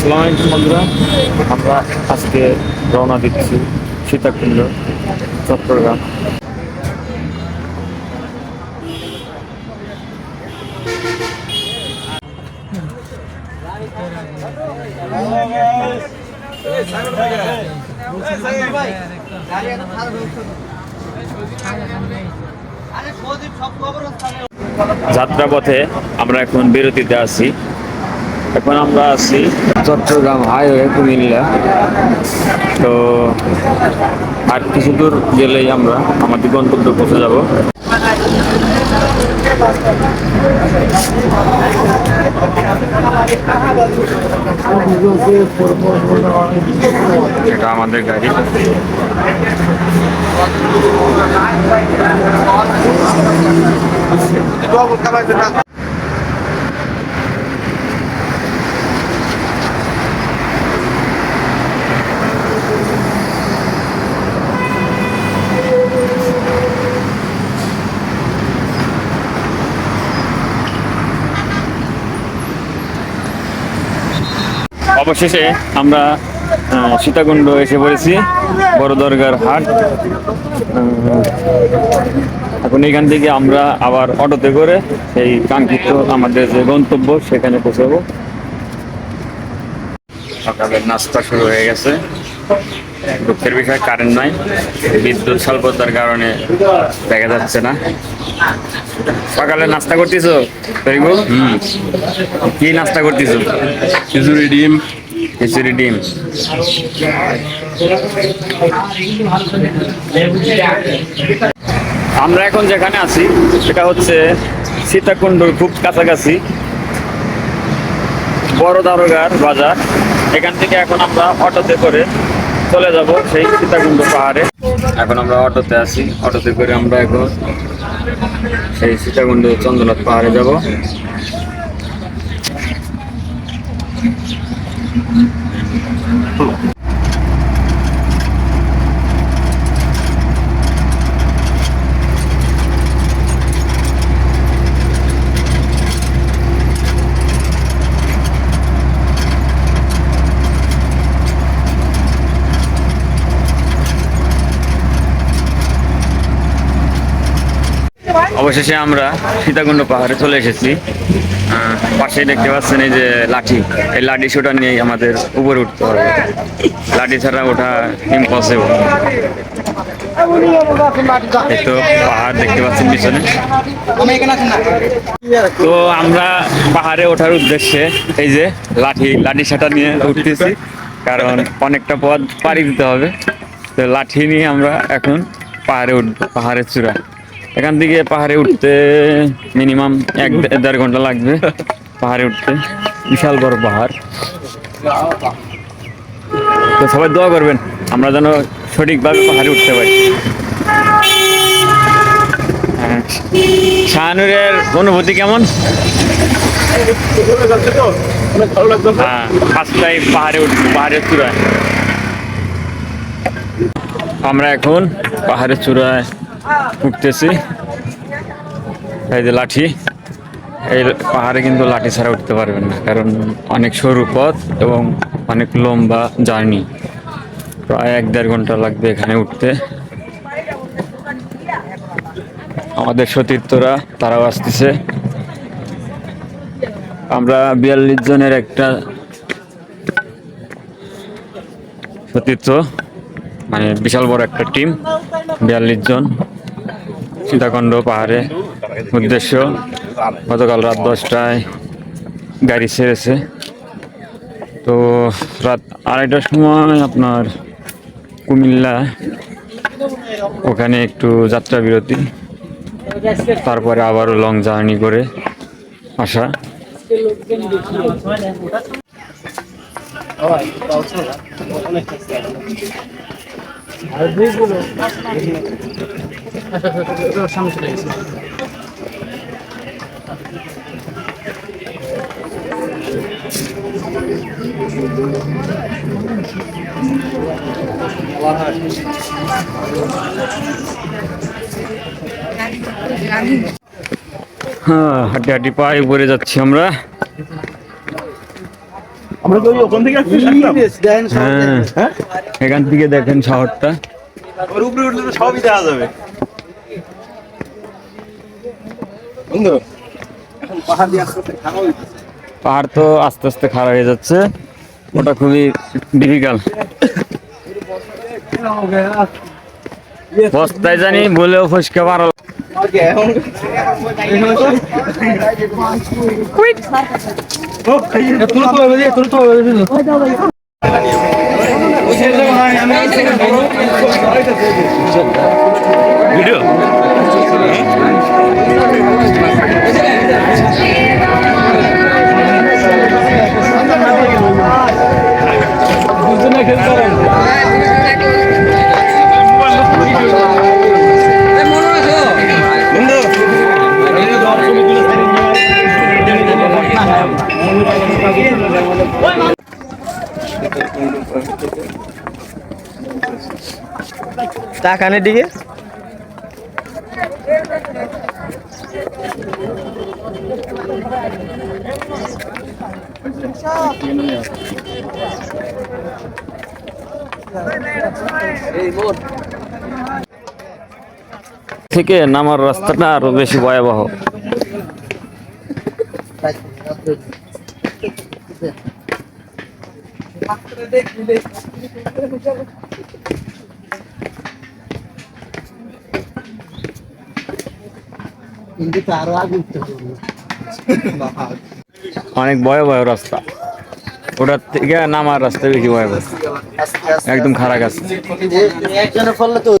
আসসালামু বন্ধুরা আমরা আজকে রওনা দিচ্ছি সীতাকুণ্ড চট্টগ্রাম। যাত্রাপথে আমরা এখন বিরতিতে আছি। এখন আমরা আছি চট্টগ্রাম হাইওয়ে কুমিল্লা। তো আর কিছু দূর গেলেই আমরা আমাদের গন্তব্যে পৌঁছে যাব। এটা আমাদের গাড়ি। অবশেষে আমরা সীতাকুণ্ড এসে পড়েছি, বড় দরগার হাট। এখন এখান থেকে আমরা আবার অটোতে করে সেই কাঙ্ক্ষিত আমাদের যে গন্তব্য, সেখানে পৌঁছাবো। সকালের নাস্তা শুরু হয়ে গেছে। দুঃখের বিষয় কারেন্ট নাই বিদ্যুৎ স্বল্পতার কারণে দেখা যাচ্ছে না। সকালে নাস্তা করতেছো তরিবু কি নাস্তা করতেছো? খিচুড়ি ডিম। খিচুড়ি ডিম। আমরা এখন যেখানে আছি সেটা হচ্ছে সীতাকুণ্ডর খুব কাছাকাছি বড় দারোগার বাজার। এখান থেকে এখন আমরা অটোতে করে চলে যাব সেই সীতাকুণ্ড পাহাড়ে। এখন আমরা অটোতে আছি। অটোতে করে আমরা এখন সেই সীতাকুণ্ড চন্দ্রনাথ পাহাড়ে যাব। অবশেষে আমরা সীতাকুণ্ড পাহাড়ে চলে এসেছি। পাশেই দেখতে পাচ্ছেন এই যে লাঠি। এই লাঠি শোটা নিয়েই আমাদের উপরে উঠতে হবে। লাঠি ছাড়া ওঠা ইম্পসিবল তো পাহাড় দেখতে পাচ্ছেন পিছনে। তো আমরা পাহাড়ে ওঠার উদ্দেশ্যে এই যে লাঠি লাঠি ছাটা নিয়ে উঠতেছি। কারণ অনেকটা পথ পাড়ি দিতে হবে। তো লাঠি নিয়ে আমরা এখন পাহাড়ে উঠবো, পাহাড়ের চূড়া এখান থেকে পাহাড়ে উঠতে মিনিমাম এক দেড় ঘণ্টা লাগবে পাহাড়ে উঠতে। বিশাল বড় পাহাড়। তো সবাই দোয়া করবেন, আমরা যেন সঠিকভাবে পাহাড়ে উঠতে পারি। হ্যাঁ। শাহানুরের অনুভূতি কেমন? হ্যাঁ পাহাড়ে পাহাড়ের চূড়ায়। আমরা এখন পাহাড়ের চূড়ায় উঠতেছি। এই যে লাঠি, এই পাহাড়ে কিন্তু লাঠি ছাড়া উঠতে পারবেন না, কারণ অনেক সরু পথ এবং অনেক লম্বা জার্নি। প্রায় এক দেড় ঘণ্টা লাগবে এখানে উঠতে। আমাদের সতীর্থরা তারাও আসতেছে। আমরা বিয়াল্লিশ জনের একটা সতীর্থ মানে বিশাল বড় একটা টিম, বিয়াল্লিশ জন। সীতাকুণ্ড পাহাড়ে উদ্দেশ্য। গতকাল রাত দশটায় গাড়ি ছেড়েছে। তো রাত আড়াইটার সময় আপনার কুমিল্লা, ওখানে একটু যাত্রা বিরতি। তারপরে আবারও লং জার্নি করে আসা। হ্যাঁ হাঁটি হাঁটি পায়ে উপরে যাচ্ছি আমরা। আমরা তো ওখান থেকে হ্যাঁ হ্যাঁ এখান থেকে দেখেন শহরটা। ওর উপরে উঠলে সবই দেখা যাবে। বন্ধু। এখন পাহাড় দিয়ে আস্তে আস্তে খাওয়া হইতেছে। পাহাড় তো আস্তে আস্তে খারাপ হয়ে যাচ্ছে। ওটা খুবই ডিফিকাল্ট বস্তায় জানি বলেও ফসকে পারো ওকে, এখন- ও, এই যে, তুলো তো হবে, তুলো তো হবে, তুলো। ভিডিও চা কানের দিকে থেকে নামার রাস্তাটা আরও বেশি ভয়াবহ। অনেক ভয়াবহ রাস্তা। ওটার থেকে নামার রাস্তা বেশি একদম খারাপ আছে।